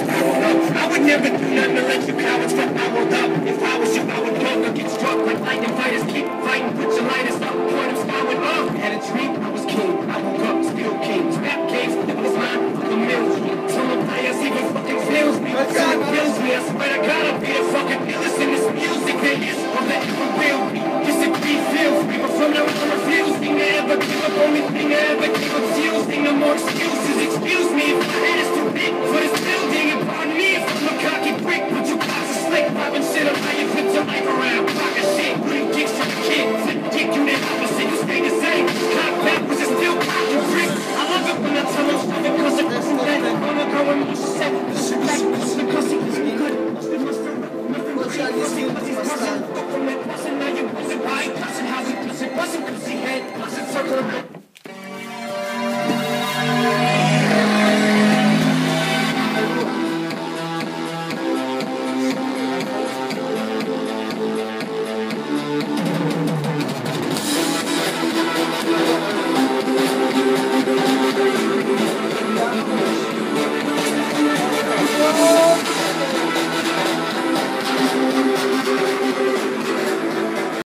I would never do nothing to let you cowards get fouled up. If I was you, I would longer get struck like lightning fighters. Keep fighting, put your lighters up, point them spouting off. Had a dream. live, but keep up steals, no more excuses.